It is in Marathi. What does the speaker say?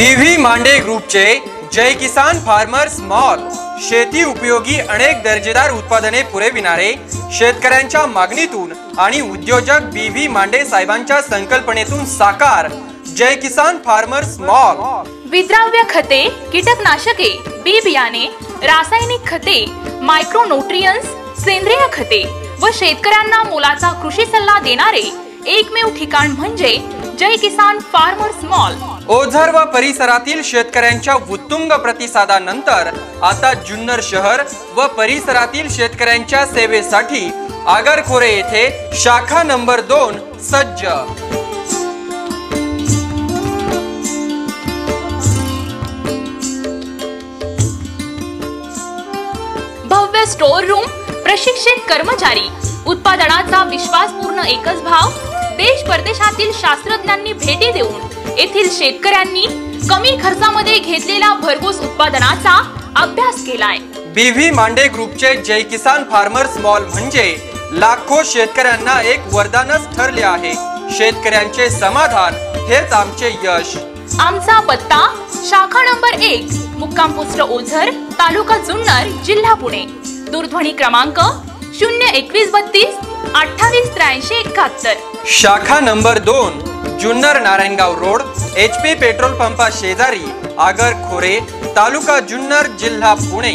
बीव्ही मांडे ग्रुपचे जय किसान फार्मर्स मॉल. शेती उपयोगी अनेक दर्जेदार उत्पादने पुरविणारे शेतकऱ्यांच्या मागणीतून आणि उद्योजक बीव्ही मांडे साहेबांच्या संकल्पनेतून साकार जय किसान फार्मर्स मॉल. विद्राव्य खते कीटकनाशके बी बियाणे रासायनिक खते मायक्रोन्यूट्रियन्स सेंद्रिय खते व शेतकऱ्यांना मोलाचा कृषी सल्ला देणारे एकमेव ठिकाण म्हणजे जय किसान फार्मर्स मॉल. ओझर व परिसरातील शेतकऱ्यांच्या उत्तुंग प्रतिसादानंतर आता जुन्नर शहर व परिसरातील शेतकऱ्यांच्या सेवेसाठी आगरखोरे येथे शाखा नंबर दोन सज्ज. भव्य स्टोर रूम प्रशिक्षित कर्मचारी. उत्पादनाचा विश्वासपूर्ण एकच भाव देश परदेशातील शास्त्रज्ञांनी भेटी देऊन येथील शेतकऱ्यांनी कमी खर्चामध्ये घेतलेल्या भरघोस उत्पादनाचा अभ्यास केलाय. बीव्ही मांडे ग्रुपचे जय किसान फार्मर्स मॉल म्हणजे लाखो शेतकऱ्यांना एक वरदानच ठरले आहे. शेतकऱ्यांचे समाधान हेच आमचे यश. आमचा पत्ता शाखा नंबर एक मुक्काम पोस्ट ओझर तालुका जुन्नर जिल्हा पुणे. दूरध्वनी क्रमांक शून्य एकवीस बत्तीस अठ्ठावीस त्र्याऐंशी एकाहत्तर. शाखा नंबर दोन Junnar Narayangaon road H P petrol पंपा शेजारी आगर खोरे तालुका जुन्नर जिल्हा पुणे.